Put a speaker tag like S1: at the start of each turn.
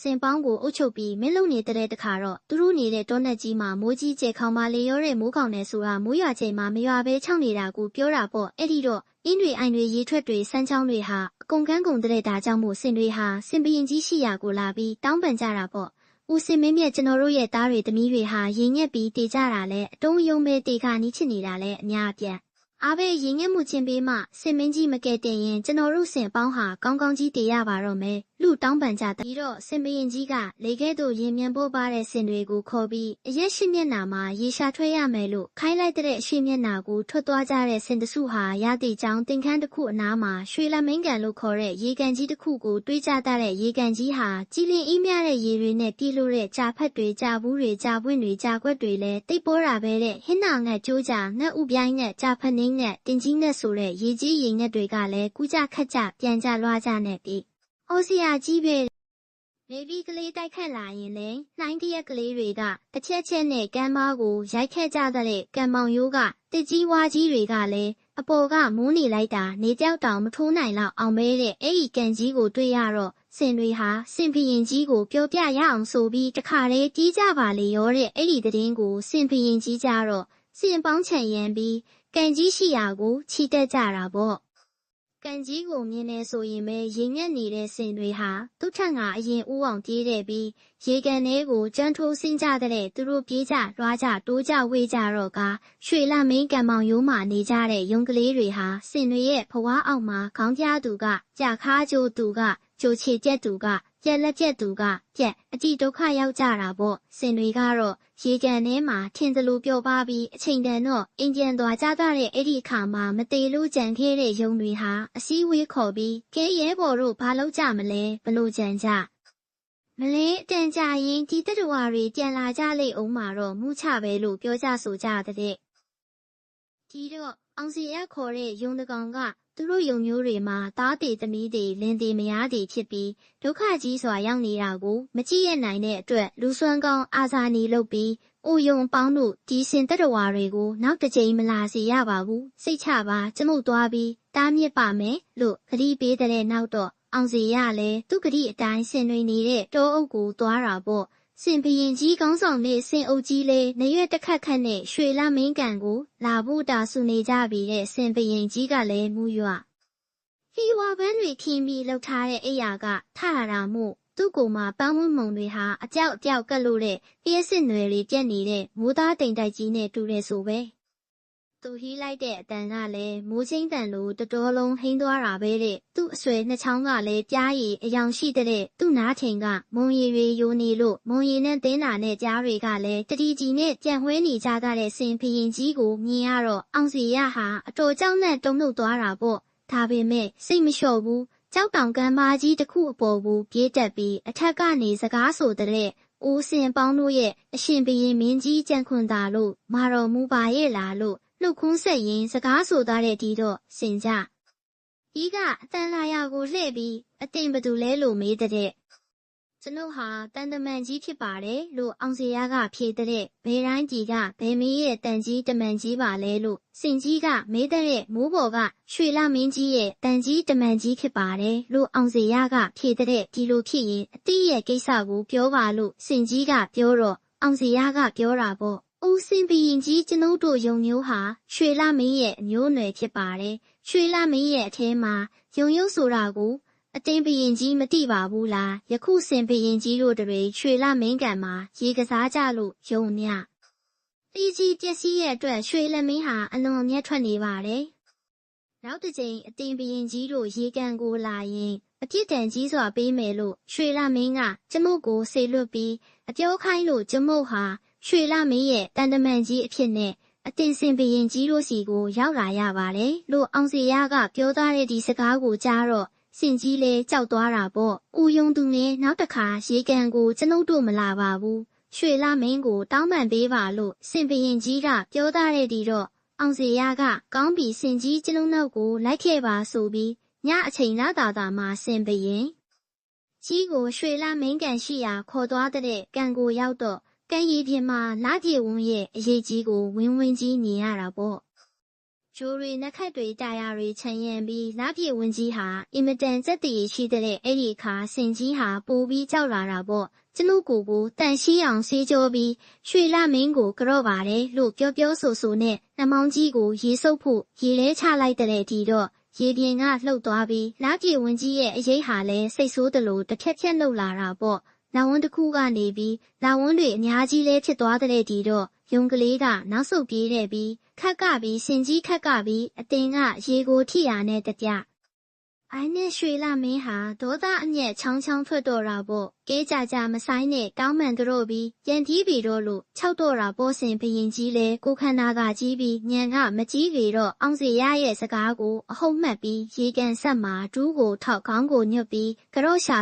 S1: စင်ပေါင်းကိုအုပ်ချုပ်ပြီးမင်းလုံနေတဲ့တခါတော့သူတို့နေတဲ့တောနက်ကြီးမှာမိုးကြီးကျဲခေါင်မလေရောတဲ့မိုးကောင်နဲ့ဆိုတာမိုးရွာချိန်မှာမရွာဘဲခြောက်နေတာကိုပြောတာပေါ့အဲ့ဒီတော့အင်းတွေအိုင်တွေရေထွက်တွေစမ်းချောင်းတွေဟာအကုန်ကန်းကုန်တဲ့ဒါကြောင့်မို့စင်တွေဟာစင်ပရင်ကြီးရှိရာကိုလာပြီးတောင်းပန်ကြတာပေါ့ဦးစင်မင်းမြတ်ကျွန်တော်တို့ရဲ့သားတွေသမီးတွေဟာရင်ညက်ပြီးတေကြတာလဲအတုံးယုံပဲတေခါနီးချစ်နေတာလဲအများအပြားအားပဲရင်ငက်မှုချင်းပေးမှစင်မင်းကြီးမကဲတင်ရင်ကျွန်တော်တို့စင်ပေါင်းဟာကောင်းကောင်းကြီးတေရပါတော့မယ် လူတောင်းပန်ကြပြီးတော့စင်မရင်ကြီးကလေခဲတို့ရင်မြန်ပိုးပါတဲ့စင်တွေကိုခေါ်ပြီးအရက်ရှိမျက်နာမှာရေရှာထွက်ရမယ်လို့ခိုင်းလိုက်တဲ့အရှိမျက်နာကိုထွက်သွားကြတဲ့စင်တစုဟာရတိချောင်းတင်ခန်းတစ်ခုအနားမှာရွှေလမင်းကန်လို့ခေါ်တဲ့ရေကန်ကြီးတစ်ခုကိုတွေးကြတတ်တဲ့ရေကန်ကြီးဟာကြည်လင်အေးမြတဲ့ရေတွေနဲ့ပြည့်လို့တဲ့ကြာဖက်တွေကြာဘူးတွေကြာပွင့်တွေကြာကွက်တွေလည်းတိတ်ပေါ်တာပဲတဲ့ဟင်းနာငတ်ကြိုးကြငတ်ဥပြိုင်းနဲ့ကြာဖက်နှင်းနဲ့တင်ကြီးနဲ့ဆိုတဲ့ရေကြီးရေငတ်တွေကလည်းကူးကြခတ်ကြပြန်ကြလွှားကြနဲ့ပြီး။ အော်စီယာကြီးပဲနေဗီကလေးတိုက်ခတ်လာရင်လေနှိုင်းတရက်ကလေးတွေကတစ်ချက်ချက်နဲ့ကမ်းမကိုရိုက်ခတ်ကြတဲ့ကံမောင်ရိုးကတစ်ကြီးဝါကြီးတွေကလည်းအပေါ်ကမူးနေလိုက်တာနေကြောက်တောင်မထိုးနိုင်လောက်အောင်မဲတဲ့အဲ့ဒီကန်ကြီးကိုတွေ့ရတော့စင်တွေဟာစင်ဖရင်ကြီးကိုပြောပြရအောင်ဆိုပြီးတခါတည်းတီးကြပါလေရောတဲ့အဲ့ဒီသတင်းကိုစင်ဖရင်ကြီးကြတော့စင်ပေါင်းချန်ရန်ပြီးကန်ကြီးရှိရာကိုချီတက်ကြတာပေါ့ ကန်ကြီးကိုမြင်နေဆိုရင်ပဲရင်ညက်နေတဲ့စင်တွေဟာသူ့ထက်ကအရင်ဦးအောင်ပြေးတဲ့ပြီးရေကန်ထဲကိုကြမ်းထိုးဆင်းကြတဲ့သူတို့ပြေးကြလွှားကြတိုးကြဝေးကြတော့ကရွှေလမင်းကံမောင်ရိုးမှနေကြတဲ့ရုံကလေးတွေဟာစင်တွေရဲ့ဘဝအောက်မှာခေါင်းပြသူကကြာခါကျိုးသူကကြိုချေကျက်သူက ပြက်လက်ပြက်သူကပြက်အကြည့်ဒုက္ခရောက်ကြတာပေါ့စင်တွေကတော့ရေကန်ထဲမှာထင်သလိုပျော်ပါပြီးအချိန်တန်တော့အင်ဂျင်သွားကြတဲ့အဲ့ဒီအခါမှာမသေးလို့ကြံခဲ့တဲ့ယုံတွေဟာအစည်းဝေးခေါ်ပြီးကဲရဲဘော်တို့ဘာလုပ်ကြမလဲဘလို့ကြံကြမလဲအတန်ကြရင်ဒီတတဝါတွေပြန်လာကြလိမ့်အောင်မှာတော့မူချပဲလို့ပြောကြဆိုကြတဲ့ ဒီတော့အောင်စီရခေါ်တဲ့ယုံတကောင်ကသူတို့ယုံမျိုးတွေမှာသားတည်သမီးတွေလင်းတည်မယားတည်ဖြစ်ပြီးဒုက္ခကြီးစွာရောက်နေတာကိုမကြည့်ရနိုင်တဲ့အတွက်လူစွမ်းကောင်းအာဇာနည်လုပ်ပြီးအိုယုံပေါင်းတို့ဒီစင်တတဝါတွေကိုနောက်တစ်ကြိမ်မလာစီရပါဘူးစိတ်ချပါကျမှုသွားပြီးတားမြစ်ပါမယ်လို့ခရီးပေးတဲ့နောက်တော့အောင်စီရလည်းသူ့ကတိအတိုင်းဆင်တွေနေတဲ့တောအုပ်ကိုသွားတာပေါ့ စင်ဘရင်ကြီးကောင်းဆောင်နဲ့စင်အုပ်ကြီးလေးနရွက်တစ်ခတ်ခတ်နဲ့ရွှေလမင်းကန်ကိုလာဖို့တာဆူနေကြပြီတဲ့စင်ဘရင်ကြီးကလည်းမူရွဖီဝါပန်းတွေခင်းပြီးလှုပ်ထားတဲ့အိယာကထရတာမို့သူ့ကိုယ်မှာပန်းဝန်းမုံတွေဟာအကြောက်အပြောက်ကပ်လို့တဲ့ပြည့်စစ်နွယ်တွေပြက်နေတဲ့မိုးသားတိမ်တိုက်ကြီးနဲ့တူတယ်ဆိုပဲ သူဟီးလိုက်တဲ့အတန်ကလည်းမိုးချင်းတန်လိုတတော်လုံးဟိန်းသွားတာပဲတဲ့သူ့အဆွဲနှစ်ချောင်းကလည်းပြားရည်အယောင်ရှိတဲ့သူ့နားချိန်ကမုံရည်တွေယိုနေလို့မုံရည်နဲ့တင်းတာနဲ့ကြားတွေကလည်းတတိကြီးနဲ့ကြံ့ဝဲနေကြတဲ့စင်ဖရင်ကြီးကိုမြင်ရတော့အောင်စီရဟာအတော်ကြောက်နဲ့တုံ့နှုတ်သွားတာပေါ့ဒါပေမဲ့စိတ်မလျှော့ဘူးကြောက်တောင်ကမ်းပါကြီးတစ်ခုအပေါ်ကိုပြေးတက်ပြီးအထက်ကနေစကားဆိုတဲ့ ဦးစင်ပေါင်းတို့ရဲ့အရှင်ဘရင်မင်းကြီးကြံခွန်တာလို့မာတော်မူပါရဲ့လားလို့လှုပ်ခွန်းဆက်ရင်စကားဆိုသားတဲ့ဒီတော့စင်ကြဤကအတန်လာရကိုလှည့်ပြီးအတင်ဘသူလဲလို့မေးတဲ့ ကျွန်ုပ်ဟာတန်တမန်ကြီးဖြစ်ပါတယ်လို့အောင်စရာကဖြေတဲ့ဘယ်တိုင်းကြီးကဘယ်မင်းရဲ့တန်ကြီးတမန်ကြီးပါလဲလို့စင်ကြီးကမေးတဲ့မိုးပေါ်ကရွှေလမင်းကြီးရဲ့တန်ကြီးတမန်ကြီးဖြစ်ပါတယ်လို့အောင်စရာကဖြေတဲ့ဒီလိုဖြစ်ရင်အတိရဲ့ကိစ္စကိုပြောပါလို့စင်ကြီးကပြောတော့အောင်စရာကပြောတာပေါ့ဦးစင်ဘရင်ကြီးကျွန်ုပ်တို့ယုံမျိုးဟာရွှေလမင်းရဲ့အမျိုးအနွယ်ဖြစ်ပါတယ်ရွှေလမင်းရဲ့အထဲမှာယုံရုပ်ဆိုတာကို အတင်းဘရင်ကြီးမတိပါဘူးလားယခုစင်ဘရင်ကြီးတို့တွေရွှေလမင်းကန်မှာရေကစားကြလို့ယုံမြတီကြီးပျက်စီးရဲ့အတွက်ရွှေလမင်းဟာအလွန်မြတ်ထွက်နေပါတယ်နောက်တစ်ချိန်အတင်းဘရင်ကြီးတို့ရေကန်ကိုလာရင်အပြစ်ဒဏ်ကြီးစွာပေးမယ်လို့ရွှေလမင်းကကျမုတ်ကိုဆေလွတ်ပြီးအပြောခိုင်းလို့ကျမုတ်ဟာရွှေလမင်းရဲ့တန်တမန်ကြီးအဖြစ်နဲ့အတင်စင်ဘရင်ကြီးတို့စီကိုရောက်လာရပါတယ်လို့အောင်စီရကပြောသားတဲ့ဒီစကားကိုကြားတော့ စင်ကြီးလဲကြောက်သွားတာပေါ့။ဦးယုံသူနဲ့နောက်တစ်ခါရေကန်ကိုကျွန်ုပ်တို့မလာပါဘူး။ရွှေလမင်းကိုတောင်းပန်ပေးပါလို့စင်ဘရင်ကြီးကပြောသားတဲ့ဒီတော့အောင်စီရကကောင်းပြီစင်ကြီးကျွန်ုပ်နောက်ကိုလိုက်ခဲ့ပါဆိုပြီးညအချိန်လာတာတာမှာစင်ဘရင်ကြီးကိုရွှေလမင်းကန်ရှိရာခေါ်သွားတဲ့ကန်ကိုရောက်တော့ကံရည်ပြင်မှာလာပြေဝန်းရဲ့အရေးကြီးကိုဝင်းဝင်းကြီးမြင်ရတာပေါ့ ဂျိုးရီနှက်ခတ်တွေတာယာတွေခြံရံပြီးလာပြေဝင်ကြီးဟာအင်မတန်စက်တည်ရှိတဲ့အဲ့ဒီအခါစင်ကြီးဟာပိုပြီးကြောက်လာတာပေါ့ကျွန်ုပ်ကိုယ်ကိုတန်ရှိအောင်ဆေးကြောပြီးရွှေလမင်းကိုကြော့ပါတယ်လို့ပြောပြောဆိုဆိုနဲ့နှမောင်းကြီးကိုရေဆုပ်ဖို့ရေလဲချလိုက်တဲ့ဒီတော့ရေပြင်ကလှုပ်သွားပြီးလာပြေဝင်ကြီးရဲ့အရေးဟာလည်းစိတ်ဆိုးတယ်လို့တစ်ဖြက်ဖြက်လှုပ်လာတာပေါ့ လာဝန်းတစ်ခုကနေပြီးလာဝန်းတွေအများကြီးလဲဖြစ်သွားတဲ့ဒီတော့ယုံကလေးကနောက်ဆုတ်ပြေးတဲ့ပြီးခက်ကပြီးစင်ကြီးခက်ကပြီးအတင်ကရေကိုထိရနဲ့တပြအိုင်းနဲ့ရွှေလာမင်းဟာဒေါသအမျက်ချောင်းချောင်းထွက်တော့တာပေါ့ကဲကြကြမဆိုင်နဲ့ကောင်းမှန်တို့ပြီးရန်တီးပြီးတော့လို့ခြောက်တော့တာပေါ်စင်ဘရင်ကြီးလဲကိုခန္ဓာကကြီးပြီးညံကမကြီးကြတော့အောင်စီရရဲ့စကားကိုအဟုတ်မှတ်ပြီးရေကန်ဆက်မှာဒူးကိုထောက်ခေါင်းကိုညွတ်ပြီးကြော့ရှာ